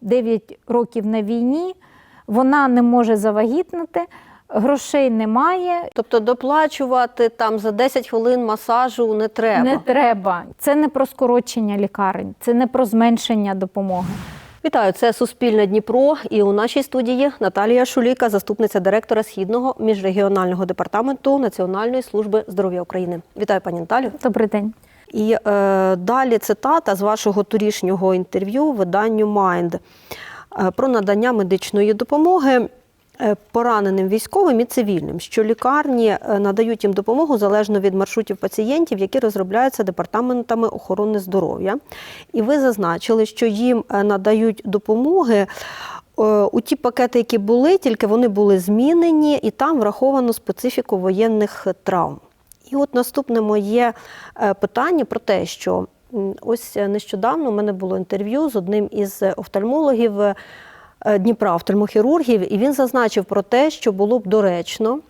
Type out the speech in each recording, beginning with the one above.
9 років на війні, вона не може завагітнити, грошей немає. Тобто доплачувати там за 10 хвилин масажу не треба. Не треба. Це не про скорочення лікарень, це не про зменшення допомоги. Вітаю, це Суспільне Дніпро. І у нашій студії Наталія Шуліка, заступниця директора Східного міжрегіонального департаменту Національної служби здоров'я України. Вітаю, пані Наталю. Добрий день. І е, далі цитата з вашого торішнього інтерв'ю виданню Mind е, про надання медичної допомоги е, пораненим військовим і цивільним, що лікарні е, надають їм допомогу залежно від маршрутів пацієнтів, які розробляються департаментами охорони здоров'я. І ви зазначили, що їм надають допомоги. У ті пакети, які були, тільки вони були змінені, і там враховано специфіку воєнних травм. І от наступне моє е, питання про те, що ось нещодавно у мене було інтерв'ю з одним із офтальмологів е, Дніпра, офтальмохірургів, і він зазначив про те, що було б доречно.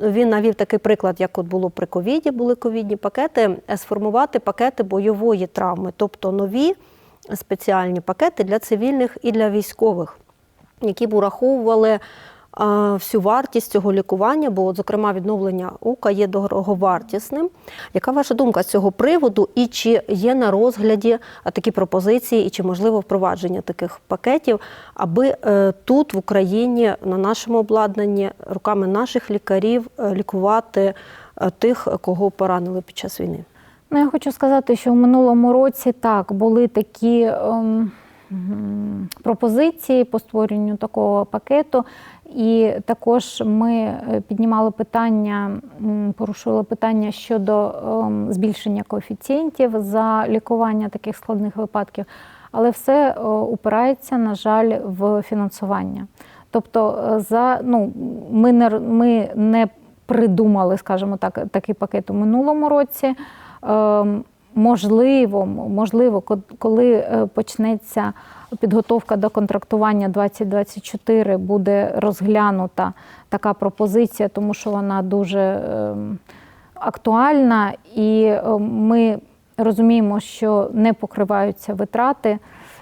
Він навів такий приклад, як от було при ковіді, були ковідні пакети, е, сформувати пакети бойової травми, тобто нові спеціальні пакети для цивільних і для військових, які б ураховували всю вартість цього лікування, бо, зокрема, відновлення ока є дороговартісним. Яка ваша думка з цього приводу? І чи є на розгляді такі пропозиції, і чи можливо впровадження таких пакетів, аби е, тут, в Україні, на нашому обладнанні, руками наших лікарів е, лікувати е, тих, кого поранили під час війни? Ну, я хочу сказати, що в минулому році так були такі ем, пропозиції по створенню такого пакету. І також ми е, піднімали питання, порушували питання щодо ем, збільшення коефіцієнтів за лікування таких складних випадків, але все е, упирається, на жаль, в фінансування. Тобто, е, за ну ми не ми не придумали, скажімо так, такий пакет у минулому році. Ем, Можливо, можливо, коли е, почнеться підготовка до контрактування 2024, буде розглянута така пропозиція, тому що вона дуже ем, актуальна, і е, ми розуміємо, що не покриваються витрати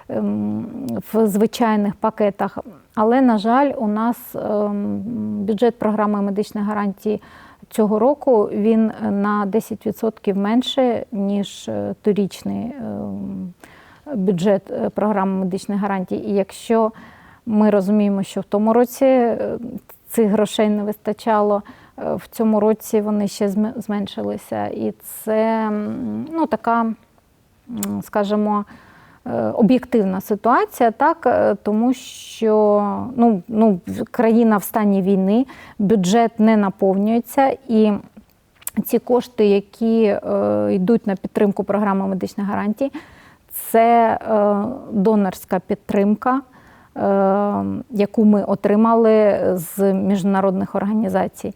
ем, в звичайних пакетах. Але, на жаль, у нас ем, бюджет програми медичних гарантій цього року він на 10% менше, ніж е, торічний ем, бюджет е, програми медичних гарантій. І якщо ми розуміємо, що в тому році е, цих грошей не вистачало, е, в цьому році вони ще зменшилися. І це ну, така, скажімо, е, об'єктивна ситуація, так, е, тому що ну, ну, країна в стані війни, бюджет не наповнюється і. Ці кошти, які е, йдуть на підтримку програми медичних гарантій, це е, донорська підтримка, е, яку ми отримали з міжнародних організацій.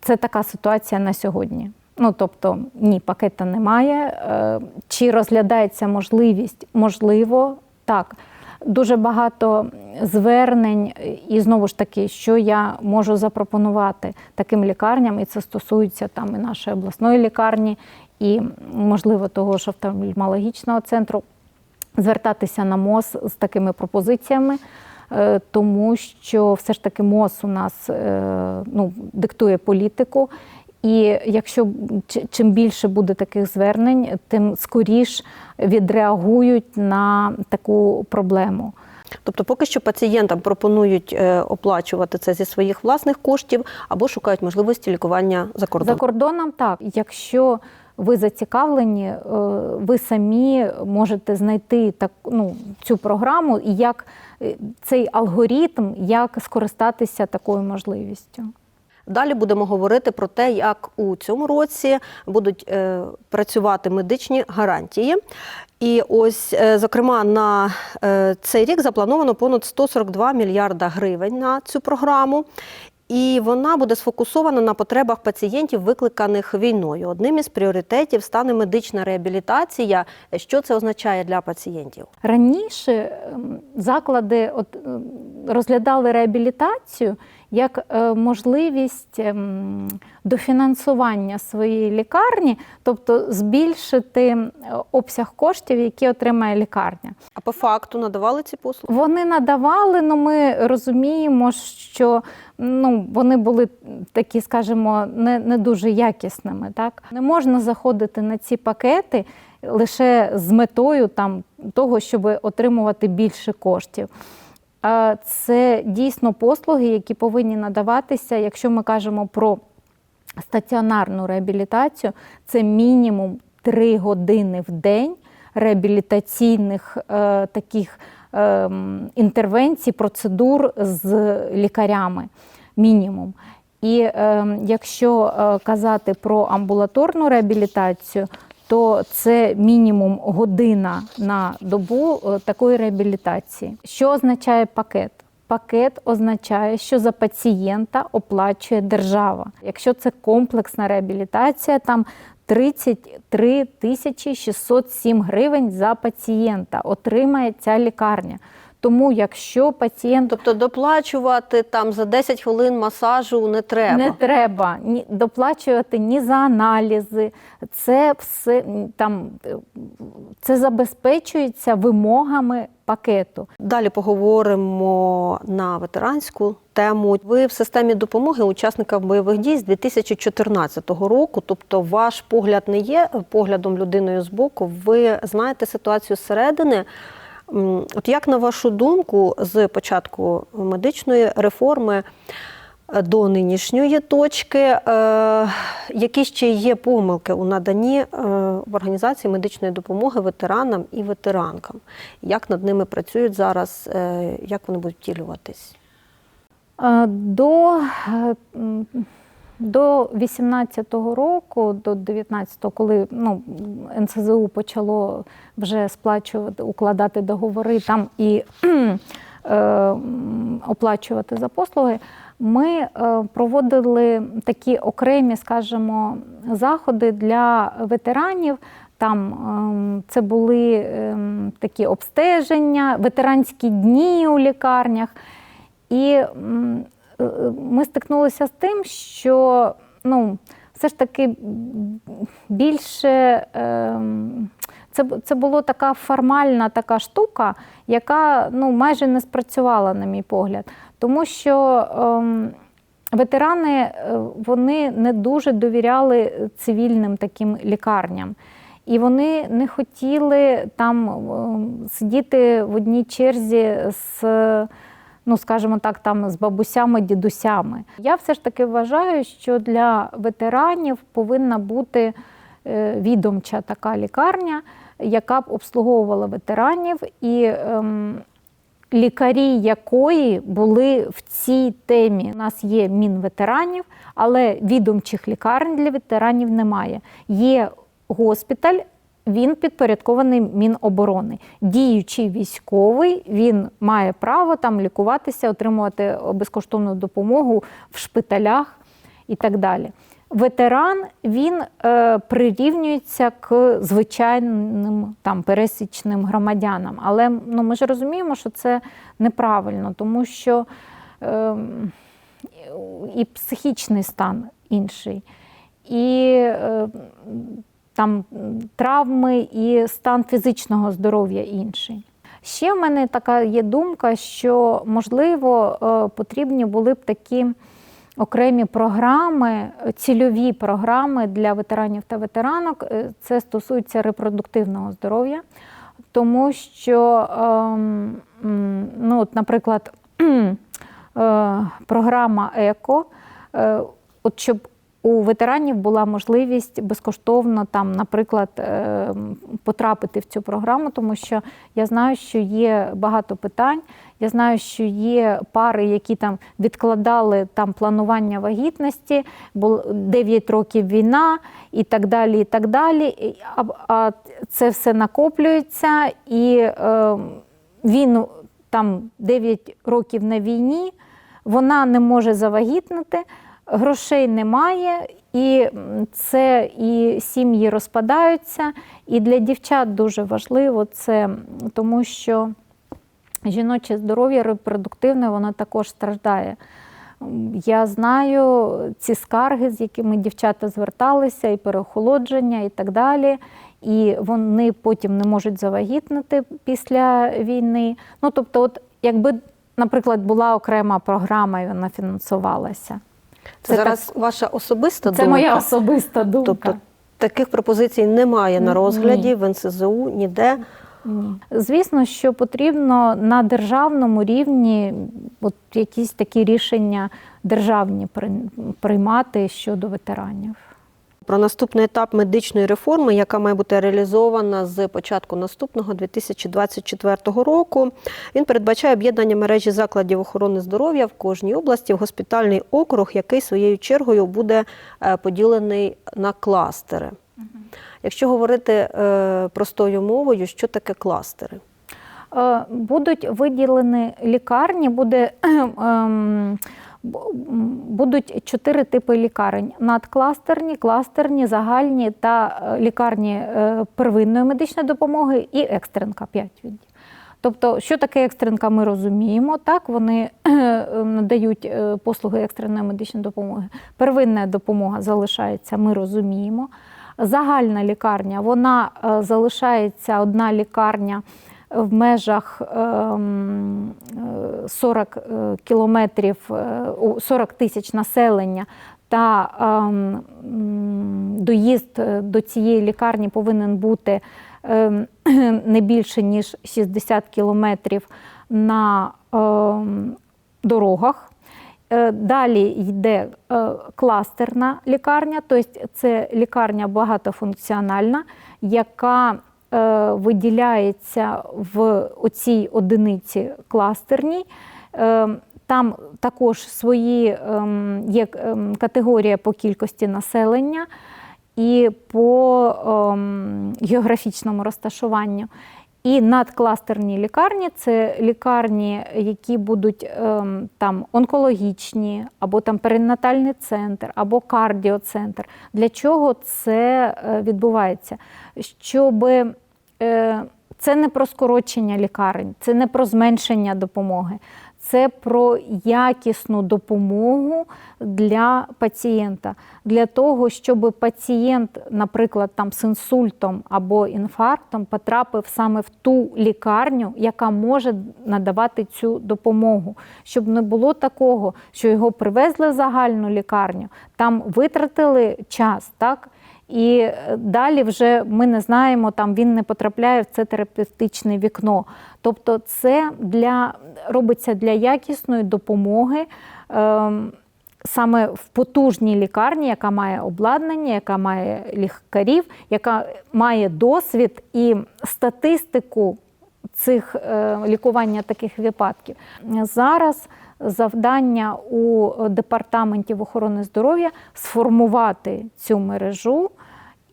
Це така ситуація на сьогодні. Ну, тобто, ні, пакета немає. Е, Чи розглядається можливість? Можливо, так. Дуже багато звернень, і знову ж таки, що я можу запропонувати таким лікарням, і це стосується там і нашої обласної лікарні, і, можливо, того ж офтальмологічного центру, звертатися на МОЗ з такими пропозиціями, е, тому що все ж таки МОЗ у нас е, ну, диктує політику. І якщо чим більше буде таких звернень, тим скоріш відреагують на таку проблему. Тобто, поки що пацієнтам пропонують е, оплачувати це зі своїх власних коштів або шукають можливості лікування за кордоном. За кордоном. так. Якщо ви зацікавлені, е, ви самі можете знайти так, ну, цю програму і як е, цей алгоритм, як скористатися такою можливістю. Далі будемо говорити про те, як у цьому році будуть е, працювати медичні гарантії. І ось, е, зокрема, на е, цей рік заплановано понад 142 мільярда гривень на цю програму. І вона буде сфокусована на потребах пацієнтів, викликаних війною. Одним із пріоритетів стане медична реабілітація. Що це означає для пацієнтів? Раніше ем, заклади от, ем, розглядали реабілітацію як е, можливість ем, дофінансування своєї лікарні, тобто збільшити е, обсяг коштів, які отримає лікарня. А по факту надавали ці послуги? Вони надавали, але ми розуміємо, що ну, вони були такі, скажімо, не, не дуже якісними. Так? Не можна заходити на ці пакети лише з метою там, того, щоб отримувати більше коштів. Це дійсно послуги, які повинні надаватися, якщо ми кажемо про стаціонарну реабілітацію, це мінімум 3 години в день реабілітаційних е, таких е, інтервенцій, процедур з лікарями. Мінімум. І е, якщо казати про амбулаторну реабілітацію, то це мінімум година на добу е, такої реабілітації. Що означає пакет? Пакет означає, що за пацієнта оплачує держава. Якщо це комплексна реабілітація, там 33 тисячі 607 гривень за пацієнта отримає ця лікарня. Тому, якщо пацієнт Тобто доплачувати там за 10 хвилин масажу не треба. не треба ні доплачувати ні за аналізи. Це все там е, це забезпечується вимогами пакету. Далі поговоримо на ветеранську тему. Ви в системі допомоги учасникам бойових дій з 2014 року. Тобто, ваш погляд не є поглядом людиною з боку. Ви знаєте ситуацію зсередини. От як на вашу думку, з початку медичної реформи е, до нинішньої точки, е, які ще є помилки у наданні е, в організації медичної допомоги ветеранам і ветеранкам? Як над ними працюють зараз? Як вони будуть втілюватись? До, до 18-го року, до 19-го, коли ну, НСЗУ почало вже сплачувати, укладати договори там і е, оплачувати за послуги, ми е, проводили такі окремі, скажімо, заходи для ветеранів. Там ем, це були ем, такі обстеження, ветеранські дні у лікарнях. І ми стикнулися з тим, що ну, все ж таки більше ем, це, це була така формальна така штука, яка ну, майже не спрацювала, на мій погляд. Тому що ем, ветерани е, вони не дуже довіряли цивільним таким лікарням. І вони не хотіли там ем, сидіти в одній черзі з ну скажімо так, там з бабусями, дідусями. Я все ж таки вважаю, що для ветеранів повинна бути е, відомча така лікарня, яка б обслуговувала ветеранів і. ем, Лікарі якої були в цій темі. У нас є мінветеранів, але відомчих лікарень для ветеранів немає. Є госпіталь, він підпорядкований Міноборони. Діючий військовий, він має право там лікуватися, отримувати безкоштовну допомогу в шпиталях і так далі. Ветеран він е, прирівнюється к звичайним там пересічним громадянам. Але ну, ми ж розуміємо, що це неправильно, тому що е, і психічний стан інший, і е, там травми, і стан фізичного здоров'я інший. Ще в мене така є думка, що можливо е, потрібні були б такі окремі програми, цільові програми для ветеранів та ветеранок. Е, Це стосується репродуктивного здоров'я, тому що, ем, ну, от, наприклад, е, програма ЕКО, е, от щоб у ветеранів була можливість безкоштовно там, наприклад, е, потрапити в цю програму, тому що я знаю, що є багато питань. Я знаю, що є пари, які там відкладали там планування вагітності, бо 9 років війна і так далі. і так далі. А, а це все накоплюється, і е, він там 9 років на війні, вона не може завагітнити, грошей немає, і це і сім'ї розпадаються. І для дівчат дуже важливо це, тому що жіноче здоров'я репродуктивне, воно також страждає. Я знаю ці скарги, з якими дівчата зверталися, і переохолодження, і так далі. І вони потім не можуть завагітнити після війни. Ну, тобто, от якби, наприклад, була окрема програма і вона фінансувалася. Це, зараз зараз ваша особиста Це думка? моя особиста думка. Тобто таких пропозицій немає на Ні. розгляді в НСЗУ ніде. Ні. Звісно, що потрібно на державному рівні от якісь такі рішення державні при- приймати щодо ветеранів. Про наступний етап медичної реформи, яка має бути реалізована з початку наступного 2024 року. Він передбачає об'єднання мережі закладів охорони здоров'я в кожній області в госпітальний округ, який своєю чергою буде е, поділений на кластери. Якщо говорити е, простою мовою, що таке кластери? Е, Будуть виділені лікарні, буде, ем, будуть чотири типи лікарень: надкластерні, кластерні, загальні та е, лікарні е, первинної медичної допомоги і екстренка 5 відділів. Тобто, що таке екстренка, ми розуміємо. Так, вони надають е, послуги екстреної медичної допомоги. Первинна допомога залишається, ми розуміємо. Загальна лікарня, вона залишається одна лікарня в межах ем, е, 40 е, кілометрів, е, 40 тисяч населення. Та ем, доїзд е, до цієї лікарні повинен бути ем, не більше ніж 60 кілометрів на ем, дорогах. Е, Далі йде е, кластерна лікарня, тобто це лікарня багатофункціональна, яка е, виділяється в оцій одиниці кластерній. Е, Там також свої ем, є ем, категорія по кількості населення і по ем, географічному розташуванню. І надкластерні лікарні це лікарні, які будуть ем, там онкологічні, або там перинатальний центр, або кардіоцентр. Для чого це е, відбувається? Щоб е, це не про скорочення лікарень, це не про зменшення допомоги, це про якісну допомогу для пацієнта, для того, щоб пацієнт, наприклад, там з інсультом або інфарктом, потрапив саме в ту лікарню, яка може надавати цю допомогу, щоб не було такого, що його привезли в загальну лікарню, там витратили час, так. І е, далі вже ми не знаємо, там він не потрапляє в це терапевтичне вікно. Тобто, це для робиться для якісної допомоги. Ем, Саме в потужній лікарні, яка має обладнання, яка має лікарів, яка має досвід і статистику цих е, лікування таких випадків. Зараз завдання у департаментів охорони здоров'я сформувати цю мережу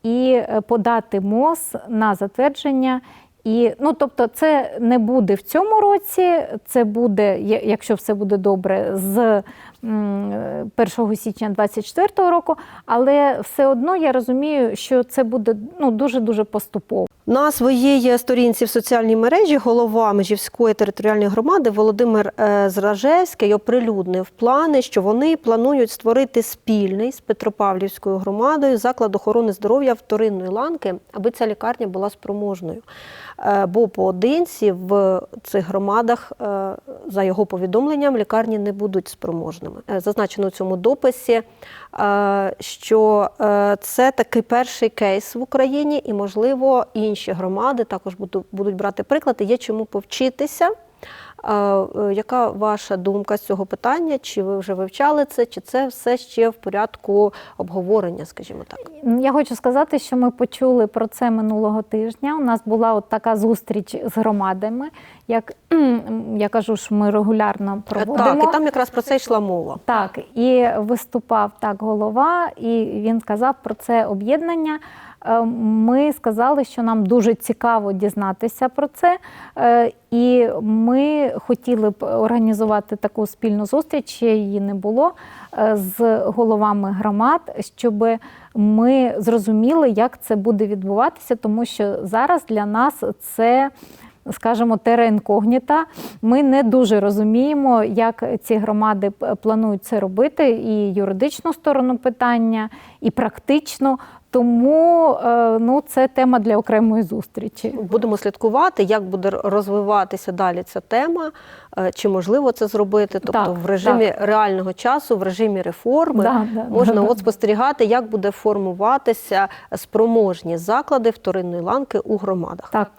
і е, подати МОЗ на затвердження. І, ну, тобто, це не буде в цьому році, це буде, якщо все буде добре, з 1 січня 2024 року, але все одно я розумію, що це буде ну, дуже-дуже поступово. На своїй сторінці в соціальній мережі голова Межівської територіальної громади Володимир е, Зражевський оприлюднив плани, що вони планують створити спільний з Петропавлівською громадою заклад охорони здоров'я вторинної ланки, аби ця лікарня була спроможною. Е, Бо поодинці в цих громадах, е, за його повідомленням, лікарні не будуть спроможними. Е, Зазначено у цьому дописі, е, що е, це такий перший кейс в Україні, і, можливо, інші громади також будуть брати приклад. Є чому повчитися. Е, е, Яка ваша думка з цього питання? Чи ви вже вивчали це, чи це все ще в порядку обговорення, скажімо так? Я хочу сказати, що ми почули про це минулого тижня. У нас була от така зустріч з громадами. Як я кажу, що ми регулярно проводимо. Так, і там якраз про це йшла мова. Так, і виступав так голова, і він сказав про це об'єднання. Е, Ми сказали, що нам дуже цікаво дізнатися про це, Е, і ми хотіли б організувати таку спільну зустріч, ще її не було е, з головами громад, щоб ми зрозуміли, як це буде відбуватися, тому що зараз для нас це скажімо, тера інкогніта. Ми не дуже розуміємо, як ці громади планують це робити, і юридичну сторону питання, і практично. Тому е, ну, це тема для окремої зустрічі. Будемо слідкувати, як буде розвиватися далі ця тема, е, чи можливо це зробити. Тобто Так, в режимі реального часу, в режимі реформи Да, да, можна да. от спостерігати, як буде формуватися спроможні заклади вторинної ланки у громадах. Так,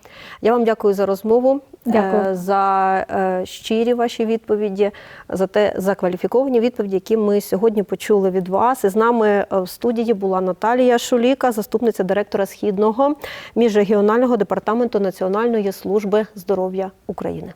Я вам дякую за розмову, Дякую. е, за е, щирі ваші відповіді, за те за кваліфіковані відповіді, які ми сьогодні почули від вас. І з нами е, в студії була Наталія Шуліка, заступниця директора східного міжрегіонального департаменту Національної служби здоров'я України.